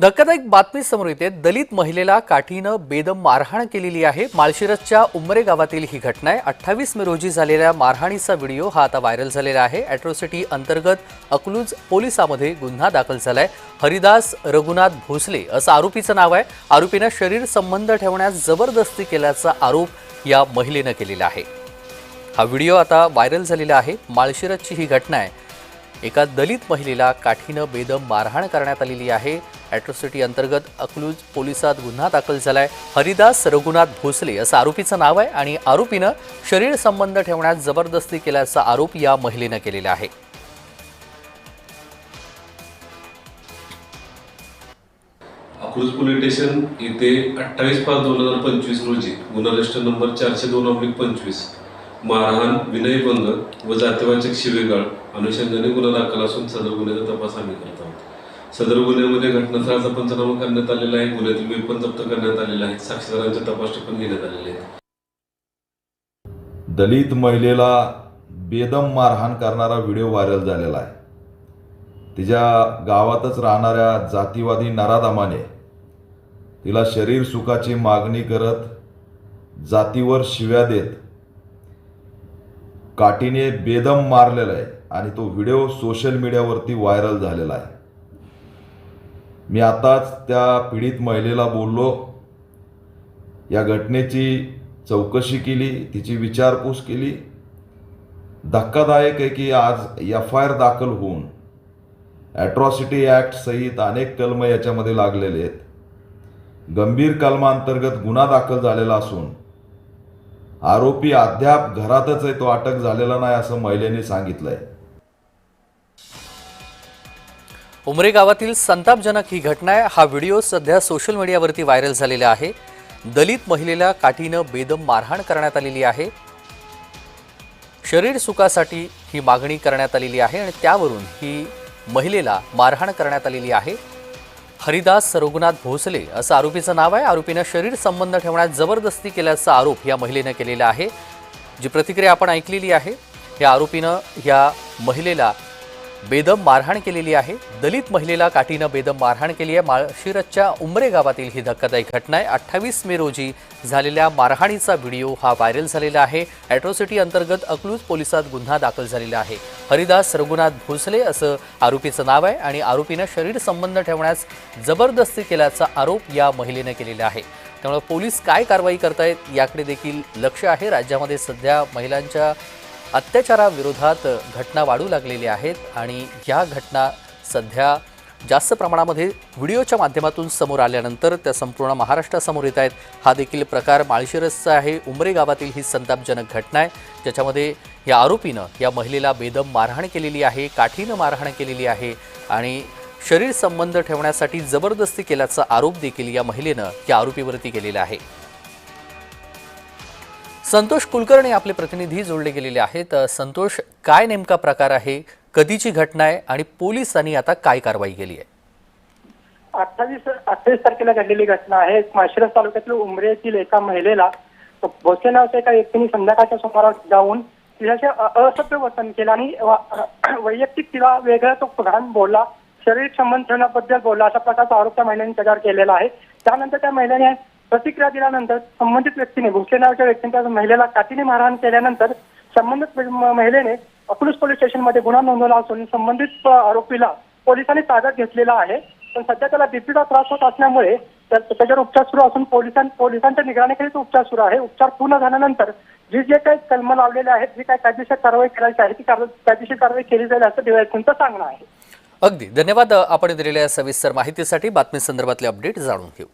धक्कादायक बातमी समोर येते. दलित महिलेला काठीनं बेदम मारहाण केलेली आहे. माळशिरसच्या उमरे गावातील ही घटना आहे. अठ्ठावीस मे रोजी झालेल्या मारहाणीचा व्हिडिओ हा आता व्हायरल झालेला आहे. अॅट्रॉसिटी अंतर्गत अकलूज पोलिसामध्ये गुन्हा दाखल झालाय. हरिदास रघुनाथ भोसले असं आरोपीचं नाव आहे. आरोपीनं शरीर संबंध ठेवण्यास जबरदस्ती केल्याचा आरोप या महिलेनं केलेला आहे. हा व्हिडिओ आता व्हायरल झालेला आहे. माळशिरसची ही घटना आहे. एका दलित महिलेला काठीनं बेदम मारहाण करण्यात आलेली आहे. अॅट्रॉसिटी अंतर्गत अकलूज पोलिसात गुन्हा दाखल झालाय. हरिदास रघुनाथ भोसले असं आरोपीचं नाव आहे आणि आरोपीनं शरीर संबंध ठेवण्यात जबरदस्ती केल्याचा आरोप या महिलेनं केलेला आहे. अकलूज पोलीस स्टेशन येथे अठ्ठावीस पाच दोन हजार पंचवीस रोजी गुन्हा रजिस्टर नंबर चारशे दोन ऑब्लिक पंचवीस मारहाण विनयभंग व जातीवाचक शिवेगाळ अनुषंगाने गुन्हा दाखल असून सदर गुन्ह्याचा तपास आम्ही करत आहोत. सदर गुन्ह्यामध्ये घटनास्थळाचा पंचनामा करण्यात आलेला आहे. गुन्ह्यातील वेपन जप्त करण्यात आलेला आहे. साक्षीदारांच्या तपासणी पण घेण्यात आलेले आहेत. दलित महिलेला बेदम मारहाण करणारा व्हिडिओ व्हायरल झालेला आहे. तिच्या गावातच राहणाऱ्या जातीवादी नराधामाने तिला शरीर सुखाची मागणी करत जातीवर शिव्या देत काठीने बेदम मारलेला आहे आणि तो व्हिडिओ सोशल मीडियावरती व्हायरल झालेला आहे. मी आताच त्या पीडित महिलेला बोललो. या घटनेची चौकशी केली तिची विचारपूस केली. धक्कादायक आहे की आज एफ आय आर दाखल होऊन ॲट्रॉसिटी ॲक्ट सहित अनेक कलम याच्यामध्ये लागलेले आहेत. गंभीर कलमांतर्गत गुन्हा दाखल झालेला असून आरोपी अद्याप घरातच आहे तो अटक झालेला नाही असं महिलेने सांगितलंय. उमरे गावातील संतापजनक ही घटना आहे. हा व्हिडिओ सध्या सोशल मीडियावरती व्हायरल झालेला आहे. दलित महिलेला काठीनं बेदम मारहाण करण्यात आलेली आहे. शरीर सुखासाठी ही मागणी करण्यात आलेली आहे आणि त्यावरून ही महिलेला मारहाण करण्यात आलेली आहे. हरिदास रघुनाथ भोसले असं आरोपीचं नाव आहे. आरोपीनं शरीर संबंध ठेवण्यात जबरदस्ती केल्याचा आरोप या महिलेनं केलेला आहे. जी प्रतिक्रिया आपण ऐकलेली आहे या आरोपीनं या महिलेला बेदम मारहाण केलेली आहे. दलित महिलेला काठीनं बेदम मारहाण केली आहे. माळशिरसच्या उमरे गावातील ही धक्कादायक घटना आहे अठ्ठावीस मे रोजी झालेल्या मारहाणीचा व्हिडिओ हा व्हायरल झालेला आहे. ॲट्रॉसिटी अंतर्गत अकलूज पोलिसात गुन्हा दाखल झालेला आहे. हरिदास रघुनाथ भोसले असं आरोपीचं नाव आहे आणि आरोपीनं शरीर संबंध ठेवण्यास जबरदस्ती केल्याचा आरोप या महिलेनं केलेला आहे. त्यामुळे पोलीस काय कारवाई करतायत याकडे देखील लक्ष आहे. राज्यामध्ये सध्या महिलांच्या अत्याचाराविरोधात घटना वाढू लागलेल्या आहेत आणि ह्या घटना सध्या जास्त प्रमाणामध्ये व्हिडिओच्या माध्यमातून समोर आल्यानंतर त्या संपूर्ण महाराष्ट्रासमोर येत आहेत. हा देखील प्रकार माळशिरसचा आहे. उमरे गावातील ही संतापजनक घटना आहे. ज्याच्यामध्ये या आरोपीनं या महिलेला बेदम मारहाण केलेली आहे काठीनं मारहाण केलेली आहे आणि शरीर संबंध ठेवण्यासाठी जबरदस्ती केल्याचा आरोप देखील या महिलेनं या आरोपीवरती केलेला आहे. संतोष कुलकर्णी आपले प्रतिनिधी जोडले गेलेले आहेत. संतोष काय नेमका प्रकार आहे? कधीची घटना आहे? आणि पोलिसांनी आता काय कारवाई केली आहे? अठ्ठावीस अठ्ठावीस तारखेला घडलेली घटना आहे. माळशिरस तालुक्यातील उमरे येथील एका महिलेला भोसे नावाच्या एका व्यक्तीने संध्याकाळच्या सुमारास जाऊन तिच्याचे असभ्य वर्तन केलं आणि वैयक्तिक तिला वेगळा तो घाण बोलला. शरीर संबंध ठेवण्याबद्दल बोलला. अशा प्रकारचा आरोप त्या महिलेने त्याच्यावर केलेला आहे. त्यानंतर त्या महिलेने प्रतिक्रिया दिल्यानंतर संबंधित व्यक्तीने भोसले नावाच्या व्यक्तीने त्या महिलेला काठीने मारहाण केल्यानंतर संबंधित महिलेने अकलूज पोलीस स्टेशनमध्ये गुन्हा नोंदवला असून संबंधित आरोपीला पोलिसांनी ताब्यात घेतलेला आहे. पण सध्या त्याला बीपीचा त्रास होत असल्यामुळे त्याच्यावर उपचार सुरू असून पोलिसां पोलिसांच्या निगराणीखालीच उपचार सुरू आहे. उपचार पूर्ण झाल्यानंतर जे जे काही कलम लावलेले आहेत जी काही कायदेशीर कारवाई करायची आहे ती कायदेशीर कारवाई केली जाईल असं दिवाळीचं सांगणं आहे. अगदी. धन्यवाद. आपण दिलेल्या सविस्तर माहितीसाठी बातमी संदर्भातले अपडेट जाणून घेऊ.